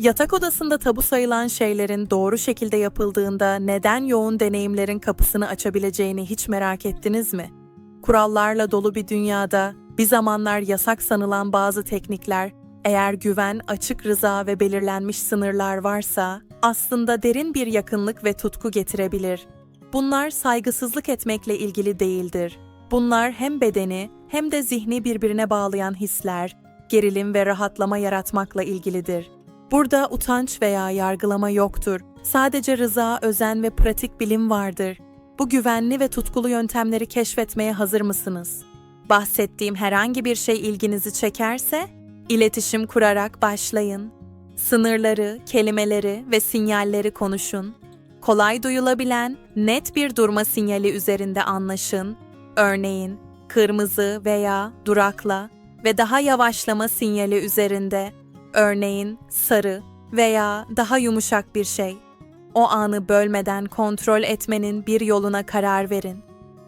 Yatak odasında tabu sayılan şeylerin doğru şekilde yapıldığında neden yoğun deneyimlerin kapısını açabileceğini hiç merak ettiniz mi? Kurallarla dolu bir dünyada bir zamanlar yasak sanılan bazı teknikler eğer güven, açık rıza ve belirlenmiş sınırlar varsa aslında derin bir yakınlık ve tutku getirebilir. Bunlar saygısızlık etmekle ilgili değildir. Bunlar hem bedeni hem de zihni birbirine bağlayan hisler, gerilim ve rahatlama yaratmakla ilgilidir. Burada utanç veya yargılama yoktur. Sadece rıza, özen ve pratik bilim vardır. Bu güvenli ve tutkulu yöntemleri keşfetmeye hazır mısınız? Bahsettiğim herhangi bir şey ilginizi çekerse, iletişim kurarak başlayın. Sınırları, kelimeleri ve sinyalleri konuşun. Kolay duyulabilen, net bir durma sinyali üzerinde anlaşın. Örneğin, kırmızı veya durakla ve daha yavaşlama sinyali üzerinde, örneğin sarı veya daha yumuşak bir şey. O anı bölmeden kontrol etmenin bir yoluna karar verin.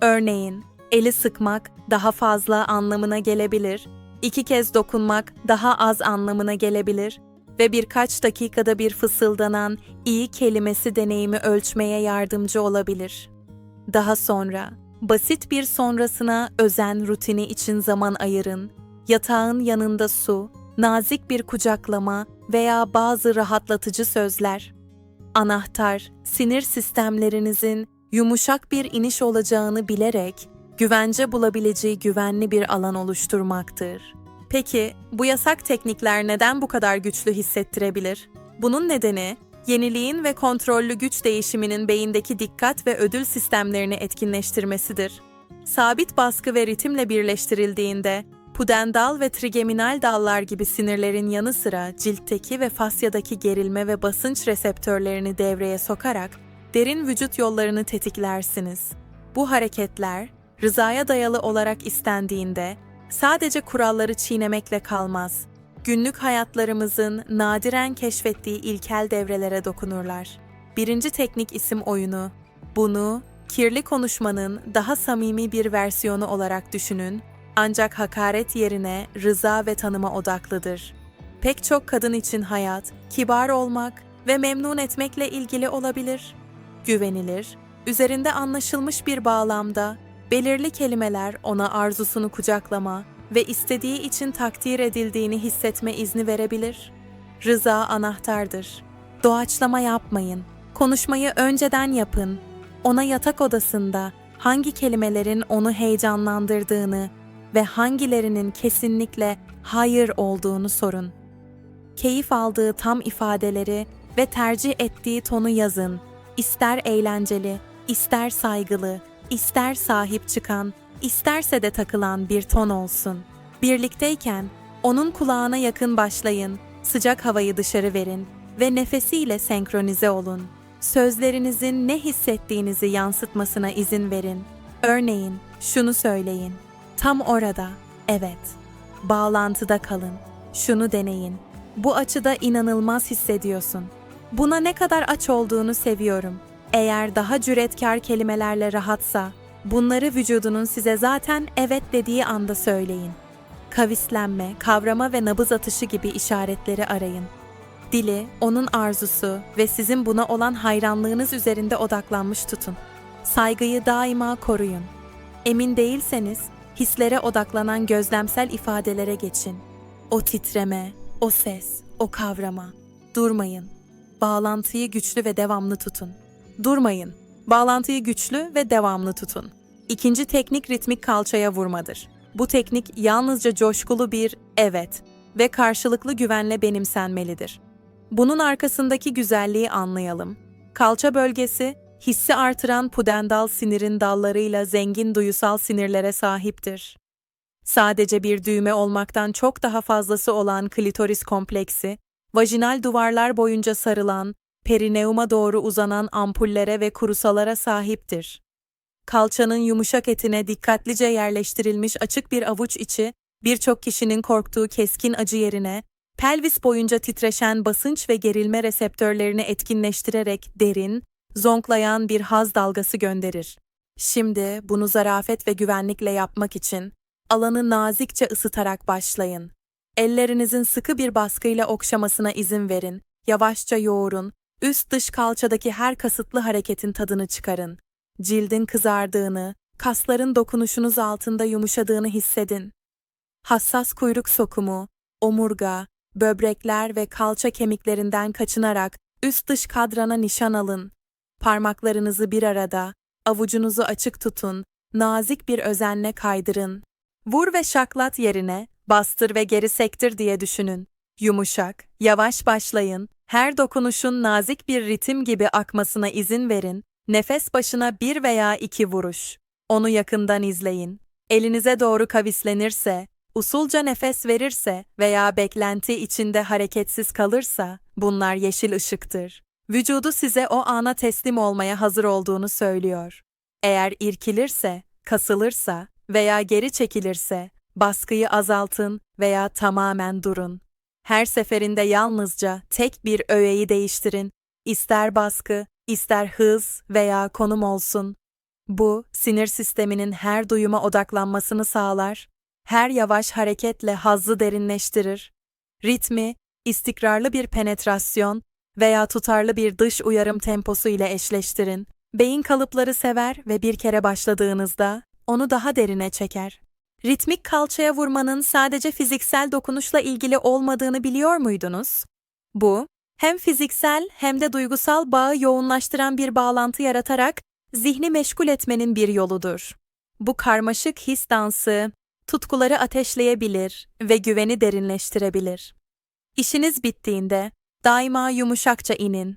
Örneğin, eli sıkmak daha fazla anlamına gelebilir, iki kez dokunmak daha az anlamına gelebilir ve birkaç dakikada bir fısıldanan iyi kelimesi deneyimi ölçmeye yardımcı olabilir. Daha sonra, basit bir sonrasına özen rutini için zaman ayırın. Yatağın yanında su, nazik bir kucaklama veya bazı rahatlatıcı sözler. Anahtar, sinir sistemlerinizin yumuşak bir iniş olacağını bilerek güvence bulabileceği güvenli bir alan oluşturmaktır. Peki bu yasak teknikler neden bu kadar güçlü hissettirebilir? Bunun nedeni yeniliğin ve kontrollü güç değişiminin beyindeki dikkat ve ödül sistemlerini etkinleştirmesidir. Sabit baskı ve ritimle birleştirildiğinde pudendal ve trigeminal dallar gibi sinirlerin yanı sıra ciltteki ve fasyadaki gerilme ve basınç reseptörlerini devreye sokarak derin vücut yollarını tetiklersiniz. Bu hareketler rızaya dayalı olarak istendiğinde sadece kuralları çiğnemekle kalmaz. Günlük hayatlarımızın nadiren keşfettiği ilkel devrelere dokunurlar. Birinci teknik isim oyunu. Bunu kirli konuşmanın daha samimi bir versiyonu olarak düşünün ancak hakaret yerine rıza ve tanıma odaklıdır. Pek çok kadın için hayat, kibar olmak ve memnun etmekle ilgili olabilir. Güvenilir, üzerinde anlaşılmış bir bağlamda belirli kelimeler ona arzusunu kucaklama ve istediği için takdir edildiğini hissetme izni verebilir. Rıza anahtardır. Doğaçlama yapmayın. Konuşmayı önceden yapın. Ona yatak odasında hangi kelimelerin onu heyecanlandırdığını ve hangilerinin kesinlikle hayır olduğunu sorun. Keyif aldığı tam ifadeleri ve tercih ettiği tonu yazın. İster eğlenceli, ister saygılı, ister sahip çıkan, isterse de takılan bir ton olsun. Birlikteyken onun kulağına yakın başlayın, sıcak havayı dışarı verin ve nefesiyle senkronize olun. Sözlerinizin ne hissettiğinizi yansıtmasına izin verin. Örneğin şunu söyleyin. Tam orada, evet. Bağlantıda kalın. Şunu deneyin. Bu açıda inanılmaz hissediyorsun. Buna ne kadar aç olduğunu seviyorum. Eğer daha cüretkar kelimelerle rahatsa, bunları vücudunun size zaten evet dediği anda söyleyin. Kavislenme, kavrama ve nabız atışı gibi işaretleri arayın. Dili, onun arzusu ve sizin buna olan hayranlığınız üzerinde odaklanmış tutun. Saygıyı daima koruyun. Emin değilseniz, hislere odaklanan gözlemsel ifadelere geçin. O titreme, o ses, o kavrama. Durmayın. Bağlantıyı güçlü ve devamlı tutun. Durmayın. Bağlantıyı güçlü ve devamlı tutun. İkinci teknik ritmik kalçaya vurmadır. Bu teknik yalnızca coşkulu bir evet ve karşılıklı güvenle benimsenmelidir. Bunun arkasındaki güzelliği anlayalım. Kalça bölgesi hissi artıran pudendal sinirin dallarıyla zengin duyusal sinirlere sahiptir. Sadece bir düğme olmaktan çok daha fazlası olan klitoris kompleksi, vajinal duvarlar boyunca sarılan, perineuma doğru uzanan ampullere ve kurusalara sahiptir. Kalçanın yumuşak etine dikkatlice yerleştirilmiş açık bir avuç içi, birçok kişinin korktuğu keskin acı yerine, pelvis boyunca titreşen basınç ve gerilme reseptörlerini etkinleştirerek derin, zonklayan bir haz dalgası gönderir. Şimdi bunu zarafet ve güvenlikle yapmak için alanı nazikçe ısıtarak başlayın. Ellerinizin sıkı bir baskıyla okşamasına izin verin Yavaşça yoğurun. Üst dış kalçadaki her kasıtlı hareketin tadını çıkarın. Cildin kızardığını, kasların dokunuşunuz altında yumuşadığını hissedin. Hassas kuyruk sokumu, omurga, böbrekler ve kalça kemiklerinden kaçınarak üst dış kadrana nişan alın. Parmaklarınızı bir arada, avucunuzu açık tutun, nazik bir özenle kaydırın. Vur ve şaklat yerine, bastır ve geri sektir diye düşünün. Yumuşak, yavaş başlayın, her dokunuşun nazik bir ritim gibi akmasına izin verin, nefes başına bir veya iki vuruş. Onu yakından izleyin. Elinize doğru kavislenirse, usulca nefes verirse veya beklenti içinde hareketsiz kalırsa, bunlar yeşil ışıktır. Vücudu size o ana teslim olmaya hazır olduğunu söylüyor. Eğer irkilirse, kasılırsa veya geri çekilirse, baskıyı azaltın veya tamamen durun. Her seferinde yalnızca tek bir öğeyi değiştirin. İster baskı, ister hız veya konum olsun. Bu, sinir sisteminin her duyuma odaklanmasını sağlar. Her yavaş hareketle hazzı derinleştirir. Ritmi, istikrarlı bir penetrasyon veya tutarlı bir dış uyarım temposu ile eşleştirin. Beyin kalıpları sever ve bir kere başladığınızda onu daha derine çeker. Ritmik kalçaya vurmanın sadece fiziksel dokunuşla ilgili olmadığını biliyor muydunuz? Bu, hem fiziksel hem de duygusal bağı yoğunlaştıran bir bağlantı yaratarak zihni meşgul etmenin bir yoludur. Bu karmaşık his dansı, tutkuları ateşleyebilir ve güveni derinleştirebilir. İşiniz bittiğinde daima yumuşakça inin.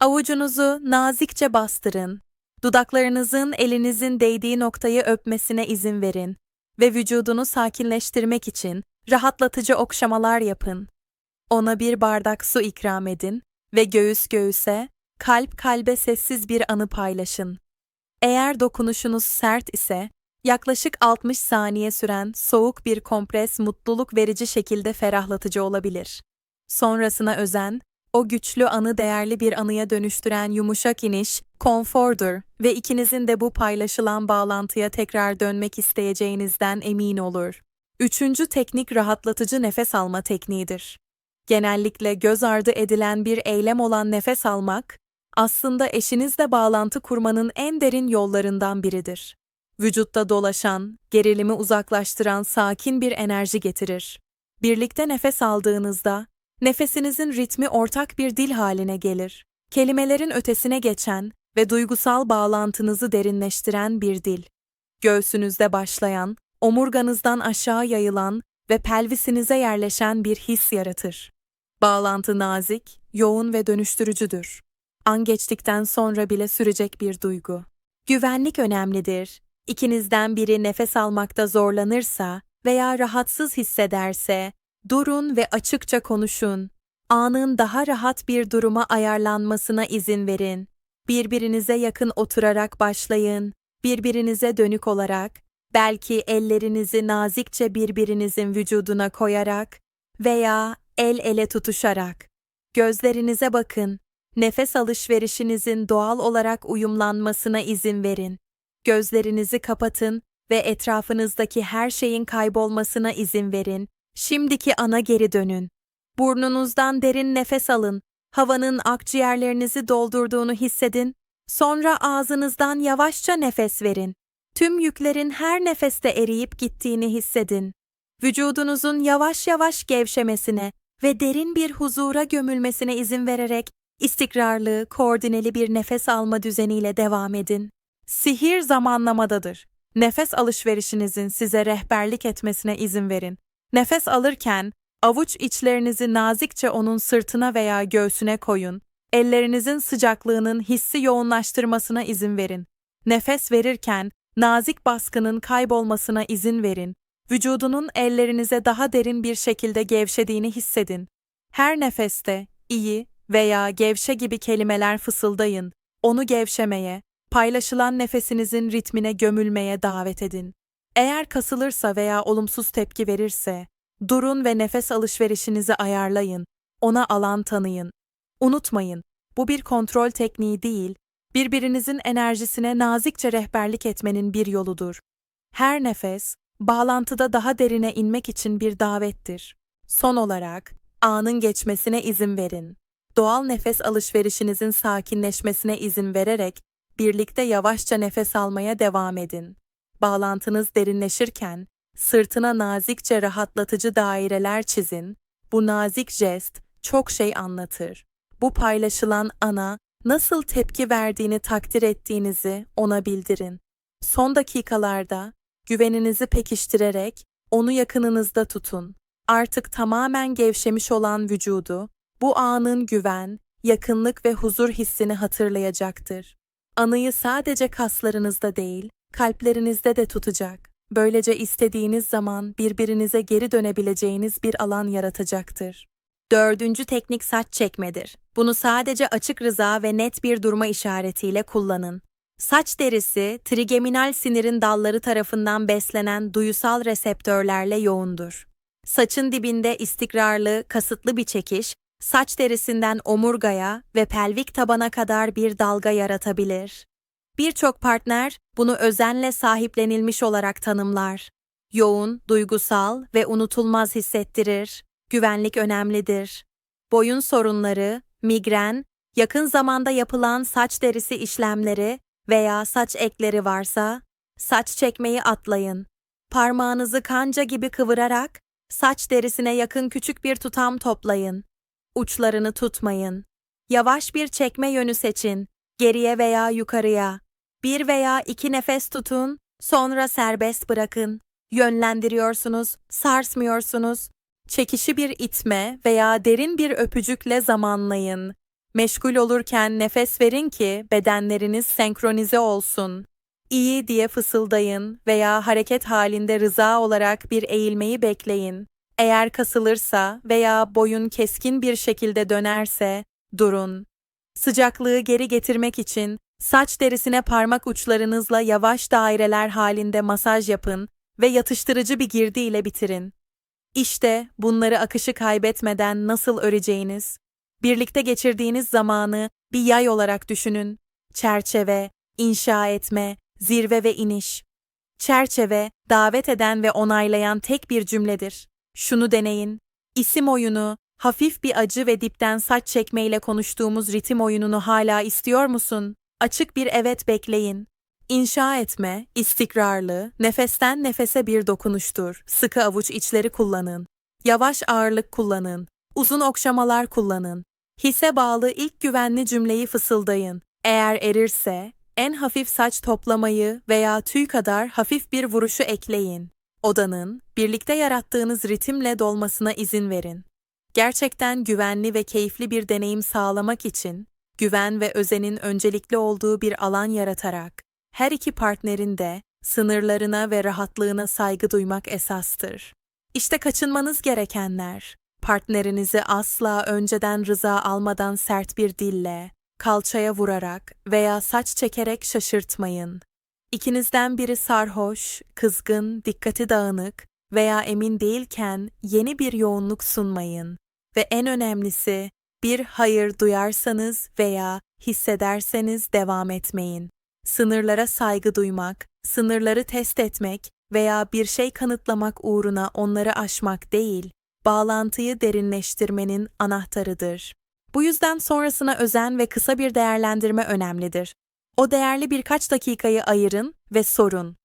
Avucunuzu nazikçe bastırın. Dudaklarınızın elinizin değdiği noktayı öpmesine izin verin ve vücudunu sakinleştirmek için rahatlatıcı okşamalar yapın. Ona bir bardak su ikram edin ve göğüs göğüse, kalp kalbe sessiz bir anı paylaşın. Eğer dokunuşunuz sert ise, yaklaşık 60 saniye süren soğuk bir kompres mutluluk verici şekilde ferahlatıcı olabilir. Sonrasına özen, o güçlü anı değerli bir anıya dönüştüren yumuşak iniş, konfordur ve ikinizin de bu paylaşılan bağlantıya tekrar dönmek isteyeceğinizden emin olur. Üçüncü teknik rahatlatıcı nefes alma tekniğidir. Genellikle göz ardı edilen bir eylem olan nefes almak, aslında eşinizle bağlantı kurmanın en derin yollarından biridir. Vücutta dolaşan, gerilimi uzaklaştıran sakin bir enerji getirir. Birlikte nefes aldığınızda, nefesinizin ritmi ortak bir dil haline gelir. Kelimelerin ötesine geçen ve duygusal bağlantınızı derinleştiren bir dil. Göğsünüzde başlayan, omurganızdan aşağı yayılan ve pelvisinize yerleşen bir his yaratır. Bağlantı nazik, yoğun ve dönüştürücüdür. An geçtikten sonra bile sürecek bir duygu. Güvenlik önemlidir. İkinizden biri nefes almakta zorlanırsa veya rahatsız hissederse, durun ve açıkça konuşun. Anın daha rahat bir duruma ayarlanmasına izin verin. Birbirinize yakın oturarak başlayın. Birbirinize dönük olarak, belki ellerinizi nazikçe birbirinizin vücuduna koyarak veya el ele tutuşarak. Gözlerinize bakın. Nefes alışverişinizin doğal olarak uyumlanmasına izin verin. Gözlerinizi kapatın ve etrafınızdaki her şeyin kaybolmasına izin verin. Şimdiki ana geri dönün. Burnunuzdan derin nefes alın. Havanın akciğerlerinizi doldurduğunu hissedin. Sonra ağzınızdan yavaşça nefes verin. Tüm yüklerin her nefeste eriyip gittiğini hissedin. Vücudunuzun yavaş yavaş gevşemesine ve derin bir huzura gömülmesine izin vererek istikrarlı, koordineli bir nefes alma düzeniyle devam edin. Sihir zamanlamadadır. Nefes alışverişinizin size rehberlik etmesine izin verin. Nefes alırken avuç içlerinizi nazikçe onun sırtına veya göğsüne koyun. Ellerinizin sıcaklığının hissi yoğunlaştırmasına izin verin. Nefes verirken nazik baskının kaybolmasına izin verin. Vücudunun ellerinize daha derin bir şekilde gevşediğini hissedin. Her nefeste iyi veya gevşe gibi kelimeler fısıldayın. Onu gevşemeye, paylaşılan nefesinizin ritmine gömülmeye davet edin. Eğer kasılırsa veya olumsuz tepki verirse, durun ve nefes alışverişinizi ayarlayın. Ona alan tanıyın. Unutmayın, bu bir kontrol tekniği değil, birbirinizin enerjisine nazikçe rehberlik etmenin bir yoludur. Her nefes, bağlantıda daha derine inmek için bir davettir. Son olarak, anın geçmesine izin verin. doğal nefes alışverişinizin sakinleşmesine izin vererek birlikte yavaşça nefes almaya devam edin. Bağlantınız derinleşirken sırtına nazikçe rahatlatıcı daireler çizin. Bu nazik jest çok şey anlatır. Bu paylaşılan ana nasıl tepki verdiğini takdir ettiğinizi ona bildirin. Son dakikalarda güveninizi pekiştirerek onu yakınınızda tutun. Artık tamamen gevşemiş olan vücudu bu anın güven, yakınlık ve huzur hissini hatırlayacaktır. Anıyı sadece kaslarınızda değil, kalplerinizde de tutacak. Böylece istediğiniz zaman birbirinize geri dönebileceğiniz bir alan yaratacaktır. Dördüncü teknik saç çekmedir. Bunu sadece açık rıza ve net bir durma işaretiyle kullanın. Saç derisi, trigeminal sinirin dalları tarafından beslenen duyusal reseptörlerle yoğundur. Saçın dibinde istikrarlı, kasıtlı bir çekiş, saç derisinden omurgaya ve pelvik tabana kadar bir dalga yaratabilir. Birçok partner bunu özenle sahiplenilmiş olarak tanımlar. Yoğun, duygusal ve unutulmaz hissettirir. Güvenlik önemlidir. Boyun sorunları, migren, yakın zamanda yapılan saç derisi işlemleri veya saç ekleri varsa saç çekmeyi atlayın. Parmağınızı kanca gibi kıvırarak saç derisine yakın küçük bir tutam toplayın. Uçlarını tutmayın. Yavaş bir çekme yönü seçin. Geriye veya yukarıya. Bir veya iki nefes tutun, sonra serbest bırakın. Yönlendiriyorsunuz, sarsmıyorsunuz. Çekişi bir itme veya derin bir öpücükle zamanlayın. Meşgul olurken nefes verin ki bedenleriniz senkronize olsun. İyi diye fısıldayın veya hareket halinde rıza olarak bir eğilmeyi bekleyin. Eğer kasılırsa veya boyun keskin bir şekilde dönerse durun. Sıcaklığı geri getirmek için saç derisine parmak uçlarınızla yavaş daireler halinde masaj yapın ve yatıştırıcı bir girdi ile bitirin. İşte bunları akışı kaybetmeden nasıl öreceğiniz, birlikte geçirdiğiniz zamanı bir yay olarak düşünün. Çerçeve, inşa etme, zirve ve iniş. Çerçeve, davet eden ve onaylayan tek bir cümledir. Şunu deneyin. İsim oyunu, hafif bir acı ve dipten saç çekmeyle konuştuğumuz ritim oyununu hala istiyor musun? Açık bir evet bekleyin. İnşa etme, istikrarlı, nefesten nefese bir dokunuştur. Sıkı avuç içleri kullanın. Yavaş ağırlık kullanın. Uzun okşamalar kullanın. Hisse bağlı ilk güvenli cümleyi fısıldayın. Eğer erirse, en hafif saç toplamayı veya tüy kadar hafif bir vuruşu ekleyin. Odanın, birlikte yarattığınız ritimle dolmasına izin verin. Gerçekten güvenli ve keyifli bir deneyim sağlamak için, güven ve özenin öncelikli olduğu bir alan yaratarak, her iki partnerin de sınırlarına ve rahatlığına saygı duymak esastır. İşte kaçınmanız gerekenler. Partnerinizi asla önceden rıza almadan sert bir dille, kalçaya vurarak veya saç çekerek şaşırtmayın. İkinizden biri sarhoş, kızgın, dikkati dağınık veya emin değilken yeni bir yoğunluk sunmayın. Ve en önemlisi, bir hayır duyarsanız veya hissederseniz devam etmeyin. Sınırlara saygı duymak, sınırları test etmek veya bir şey kanıtlamak uğruna onları aşmak değil, bağlantıyı derinleştirmenin anahtarıdır. Bu yüzden sonrasına özen ve kısa bir değerlendirme önemlidir. O değerli birkaç dakikayı ayırın ve sorun.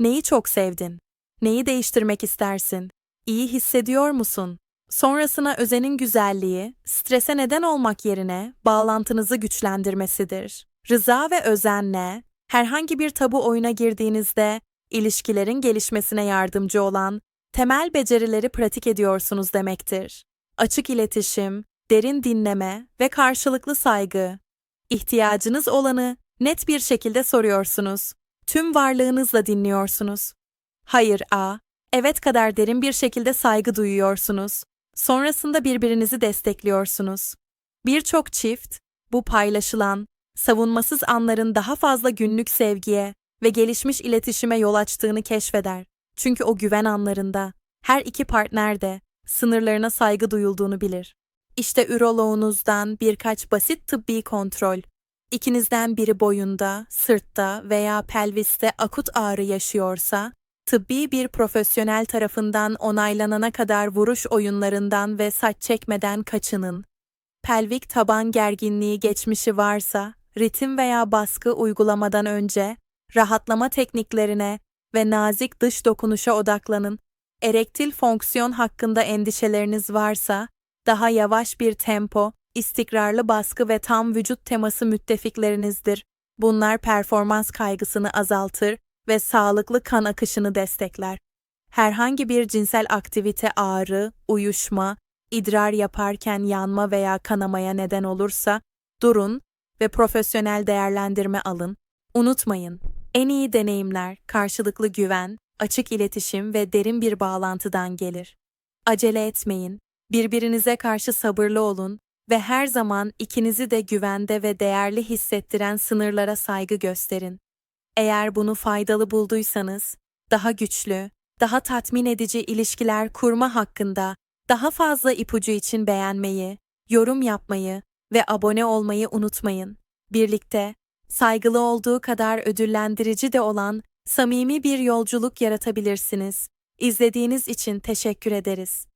Neyi çok sevdin? Neyi değiştirmek istersin? İyi hissediyor musun? Sonrasına özenin güzelliği, strese neden olmak yerine bağlantınızı güçlendirmesidir. Rıza ve özenle, herhangi bir tabu oyuna girdiğinizde ilişkilerin gelişmesine yardımcı olan temel becerileri pratik ediyorsunuz demektir. Açık iletişim, derin dinleme ve karşılıklı saygı. İhtiyacınız olanı net bir şekilde soruyorsunuz. Tüm varlığınızla dinliyorsunuz. Hayır A, evet kadar derin bir şekilde saygı duyuyorsunuz. Sonrasında birbirinizi destekliyorsunuz. Birçok çift, bu paylaşılan, savunmasız anların daha fazla günlük sevgiye ve gelişmiş iletişime yol açtığını keşfeder. Çünkü o güven anlarında her iki partner de sınırlarına saygı duyulduğunu bilir. İşte üroloğunuzdan birkaç basit tıbbi kontrol. İkinizden biri boyunda, sırtta veya pelviste akut ağrı yaşıyorsa, tıbbi bir profesyonel tarafından onaylanana kadar vuruş oyunlarından ve saç çekmeden kaçının. pelvik taban gerginliği geçmişi varsa, ritim veya baskı uygulamadan önce rahatlama tekniklerine ve nazik dış dokunuşa odaklanın. Erektil fonksiyon hakkında endişeleriniz varsa, daha yavaş bir tempo, istikrarlı baskı ve tam vücut teması müttefiklerinizdir. Bunlar performans kaygısını azaltır ve sağlıklı kan akışını destekler. Herhangi bir cinsel aktivite ağrı, uyuşma, idrar yaparken yanma veya kanamaya neden olursa durun ve profesyonel değerlendirme alın. Unutmayın, en iyi deneyimler karşılıklı güven, açık iletişim ve derin bir bağlantıdan gelir. Acele etmeyin, birbirinize karşı sabırlı olun ve her zaman ikinizi de güvende ve değerli hissettiren sınırlara saygı gösterin. Eğer bunu faydalı bulduysanız, daha güçlü, daha tatmin edici ilişkiler kurma hakkında daha fazla ipucu için beğenmeyi, yorum yapmayı ve abone olmayı unutmayın. Birlikte, saygılı olduğu kadar ödüllendirici de olan samimi bir yolculuk yaratabilirsiniz. İzlediğiniz için teşekkür ederiz.